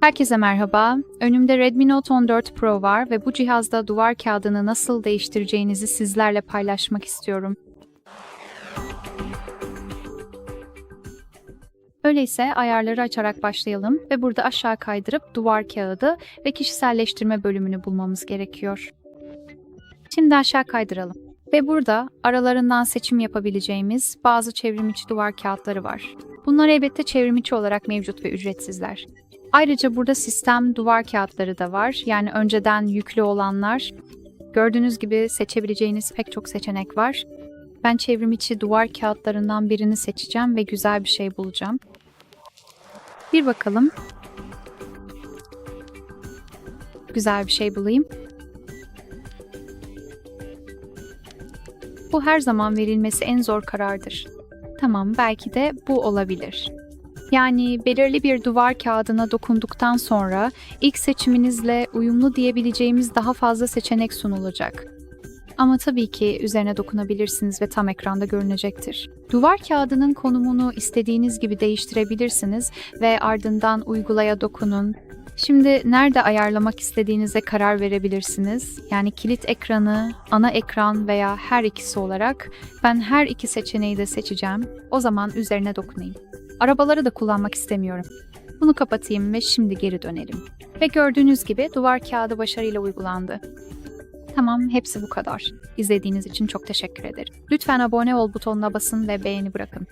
Herkese merhaba. Önümde Redmi Note 14 Pro var ve bu cihazda duvar kağıdını nasıl değiştireceğinizi sizlerle paylaşmak istiyorum. Öyleyse ayarları açarak başlayalım ve burada aşağı kaydırıp duvar kağıdı ve kişiselleştirme bölümünü bulmamız gerekiyor. Şimdi aşağı kaydıralım. Ve burada aralarından seçim yapabileceğimiz bazı çevrimiçi duvar kağıtları var. Bunlar elbette çevrimiçi olarak mevcut ve ücretsizler. Ayrıca burada sistem duvar kağıtları da var. Yani önceden yüklü olanlar. Gördüğünüz gibi seçebileceğiniz pek çok seçenek var. Ben çevrimiçi duvar kağıtlarından birini seçeceğim ve güzel bir şey bulacağım. Bir bakalım. Güzel bir şey bulayım. Bu her zaman verilmesi en zor karardır. Tamam, belki de bu olabilir. Yani belirli bir duvar kağıdına dokunduktan sonra ilk seçiminizle uyumlu diyebileceğimiz daha fazla seçenek sunulacak. Ama tabii ki üzerine dokunabilirsiniz ve tam ekranda görünecektir. Duvar kağıdının konumunu istediğiniz gibi değiştirebilirsiniz ve ardından uygulaya dokunun. Şimdi nerede ayarlamak istediğinize karar verebilirsiniz. Yani kilit ekranı, ana ekran veya her ikisi olarak ben her iki seçeneği de seçeceğim. O zaman üzerine dokunayım. Arabaları da kullanmak istemiyorum. Bunu kapatayım ve şimdi geri dönelim. Ve gördüğünüz gibi duvar kağıdı başarıyla uygulandı. Tamam, hepsi bu kadar. İzlediğiniz için çok teşekkür ederim. Lütfen abone ol butonuna basın ve beğeni bırakın.